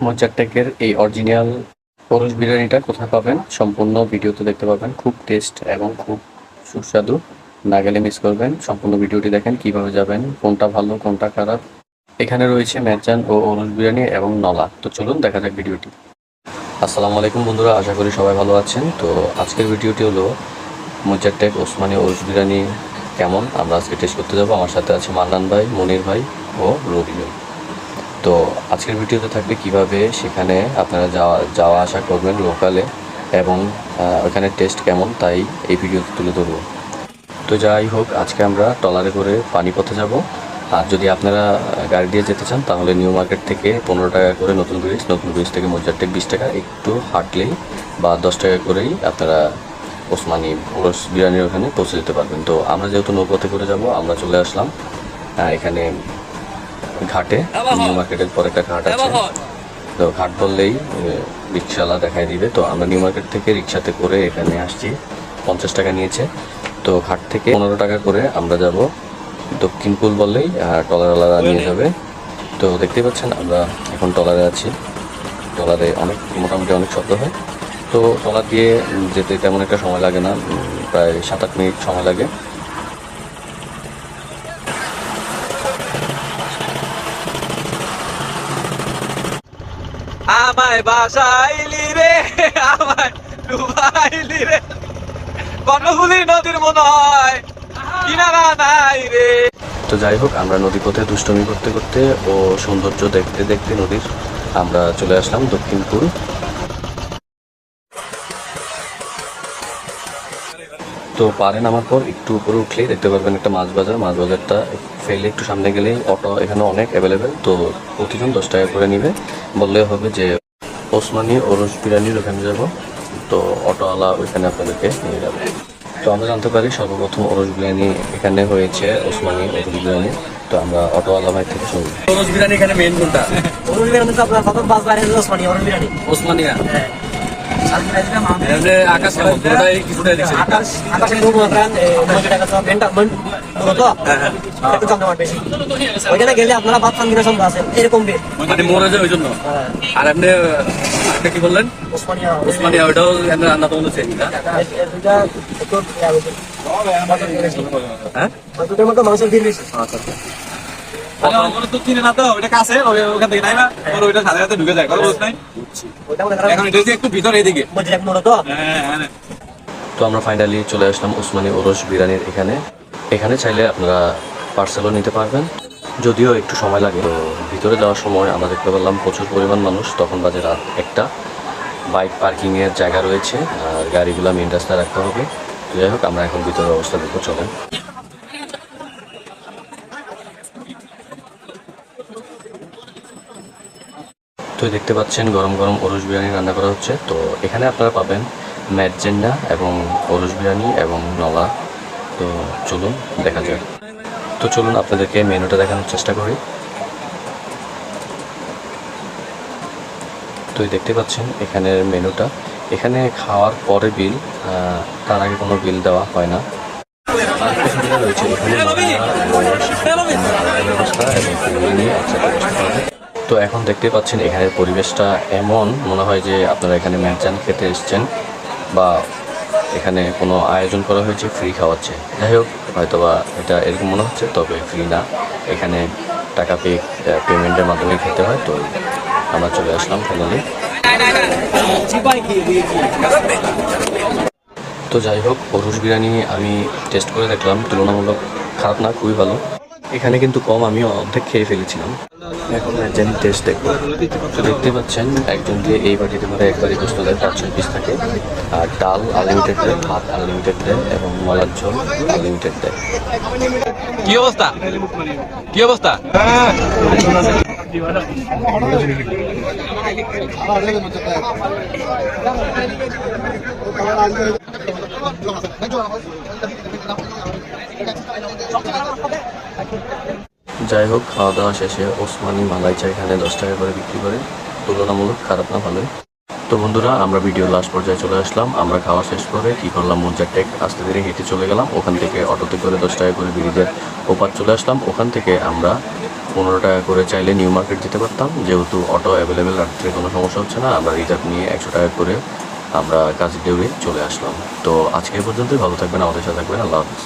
মোজাকটেকের এই অরিজিনাল পরশ বিরিয়ানিটা কোথায় পাবেন? সম্পূর্ণ ভিডিওতে দেখতে পাবেন। খুব টেস্ট এবং খুব সুস্বাদু। না গেলে মিস করবেন। সম্পূর্ণ ভিডিওটি দেখেন, কীভাবে যাবেন, কোনটা ভালো, কোনটা খারাপ। এখানে রয়েছে মেরজান ও অরুষ বিরিয়ানি এবং নলা। তো চলুন, দেখা যাক ভিডিওটি। আসসালামু আলাইকুম বন্ধুরা, আশা করি সবাই ভালো আছেন। তো আজকের ভিডিওটি হলো মুজারটেক ওসমানী অরুষ বিরিয়ানি কেমন? আমরা আজকে টেস্ট করতে যাব। আমার সাথে আছে মান্নান ভাই, মনির ভাই ও রবি ভাই। তো আজকের ভিডিওতে থাকবে কীভাবে সেখানে আপনারা যাওয়া যাওয়া আসা করবেন লোকালে এবং ওখানে টেস্ট কেমন তাই এই ভিডিওতে তুলে ধরবো। তো যাই হোক, আজকে আমরা ট্রলারে করে পানিপথে যাব। আর যদি আপনারা গাড়ি দিয়ে যেতে চান, তাহলে নিউ মার্কেট থেকে পনেরো টাকা করে নতুন ব্রিজ নতুন ব্রিজ থেকে মোজারটেক বিশ টাকা, একটু হাঁটলেই বা দশ টাকা করেই আপনারা ওসমানী ওরস বিরিয়ানির ওখানে পৌঁছে যেতে পারবেন। তো আমরা যেহেতু নৌপথে করে যাব, আমরা চলে আসলাম। এখানে ঘাটে নিউ মার্কেটের পর একটা ঘাট আছে। তো ঘাট বললেই রিক্সাওয়ালা দেখাই দিবে। তো আমরা নিউ মার্কেট থেকে রিক্সাতে করে এখানে আসছি। পঞ্চাশ টাকা নিয়েছে। তো ঘাট থেকে পনেরো টাকা করে আমরা যাব দক্ষিণ দক্ষিণপুল বললেই টলারওয়ালারা নিয়ে যাবে। তো দেখতে পাচ্ছেন আমরা এখন টলারে আছি। টলারে অনেক মোটামুটি অনেক শব্দ হয়। তো টলার দিয়ে যেতে তেমন একটা সময় লাগে না প্রায় সাত আট মিনিট সময় লাগে। আমায় বাসাইলি রে, আমায় ডুবাইলি রে। কর্ণফুলি নদীর মনে হয় কিনারা নাই রে। তো যাই হোক, আমরা নদীপথে দুষ্টমি করতে করতে ও সৌন্দর্য দেখতে দেখতে নদীর আমরা চলে আসলাম দক্ষিণপুর তো পারেন আমার পর একটু উপরে উঠলেই দেখতে পারবেন একটা মাছ বাজার। মাছ বাজারটা ফেলে একটু সামনে গেলেই অটো এখানে অনেক অ্যাভেলেবেল তো প্রতিজন দশ টাকা করে নিবে। বললে হবে যে ওসমানি ওরস বিরিয়ানির ওখানে যাব তো অটোওয়ালা ওইখানে আপনাদেরকে নিয়ে যাবে। তো আমরা জানতে পারি সর্বপ্রথম ওরস বিরিয়ানি এখানে হয়েছে ওসমানি ওরস বিরিয়ানি। তো আমরা অটোওয়ালা ভাই থেকে শুনব। রোজ বিরিয়ানি এখানে মেন কোনটা? অরুণ বিরিয়ানি তো আপনার প্রথম বাস বাইরে ওসমানী অরুণ বিরিয়ানি। ওসমানিয়া হ্যাঁ। আকাশ সব মেনটা মেন মূলত একটু জমজমাট বেশি। ওইখানে গেলে আপনারা বাদ খান দিনের সন্ধ্যা আছেন এরকম বের মানে মরে যায় ওই জন্য। হ্যাঁ, আর একটা কি বললেন? ওসমানিয়া। ওসমানিয়া ওইটাও এমনি রান্না তো হচ্ছে একটু মাংসের দিন বেশি। হ্যাঁ ভিতরে মূলত হ্যাঁ হ্যাঁ তো আমরা ফাইনালি চলে আসলাম ওসমানী ওরস বিরিয়ানির এখানে। এখানে চাইলে আপনারা পার্সেলও নিতে পারবেন, যদিও একটু সময় লাগে। তো ভিতরে যাওয়ার সময় আমরা দেখতে পেলাম প্রচুর পরিমাণ মানুষ, তখন বাজে রাত একটা। বাইক পার্কিংয়ের জায়গা রয়েছে, আর গাড়িগুলো মেন রাস্তায় রাখতে হবে। যাই হোক, আমরা এখন ভিতরের অবস্থা দেখব, চলেন। তো দেখতে পাচ্ছেন গরম গরম অরুষ বিরিয়ানি রান্না করা হচ্ছে তো এখানে আপনারা পাবেন ম্যাটজেন্ডা এবং অরুষ বিরিয়ানি এবং নলা তো চলুন দেখা যাক তো চলুন আপনাদেরকে মেনুটা দেখানোর চেষ্টা করি তো দেখতে পাচ্ছেন এখানের মেনুটা এখানে খাওয়ার পরে বিল তার আগে কোনো বিল দেওয়া হয় না রয়েছে এখানে ব্যবস্থা এবং একসাথে হয়। তো এখন দেখতে পাচ্ছেন এখানের পরিবেশটা এমন। মনে হয় যে আপনারা এখানে ম্যাচান খেতে এসছেন বা এখানে কোনো আয়োজন করা হয়েছে ফ্রি খাওয়াচ্ছে। যাই হোক, হয়তোবা এটা এরকম মনে হচ্ছে, তবে ফ্রি না। এখানে টাকা পে পেমেন্টের মাধ্যমে খেতে হয়, তো আমরা চলে আসলাম ফাইনালি তো যাই হোক অরুষ বিরিয়ানি আমি টেস্ট করে দেখলাম, তুলনামূলক খারাপ না, খুবই ভালো। এখানে কিন্তু কম আমি অর্ধেক খেয়ে ফেলেছিলাম। এখন একজন টেস্ট দেখব। তো দেখতে পাচ্ছেন একজন দিয়ে এই বাটিতে করে একবারই গোস্ত দেয় পাঁচ ছয় পিস থাকে। আর ডাল আনলিমিটেড দেয় ভাত আনলিমিটেড দেয় এবং মলার ঝোল আনলিমিটেড দেয় কি অবস্থা? কি অবস্থা? যাই হোক খাওয়া দাওয়া শেষে ওসমানি মালাই চা এখানে দশ টাকা করে বিক্রি করে। তুলনামূলক খারাপ না, ভালোই। তো বন্ধুরা, আমরা ভিডিও লাস্ট পর্যায়ে চলে আসলাম। আমরা খাওয়া শেষ করে কি করলাম? মজ্জা টেক। আস্তে ধীরে হেঁটে চলে গেলাম। ওখান থেকে অটোতে করে দশ টাকা করে ব্রিজের ওপার চলে আসলাম। ওখান থেকে আমরা পনেরো টাকা করে চাইলে নিউ মার্কেট যেতে পারতাম। যেহেতু অটো অ্যাভেলেবেল রাত্রে কোনো সমস্যা হচ্ছে না। আমরা রিজার্ভ নিয়ে একশো টাকা করে আমরা কাজের ডেউরে চলে আসলাম। তো আজকে পর্যন্তই। ভালো থাকবেন, আমাদের সাথে থাকবেন। আল্লাহ হাফিজ।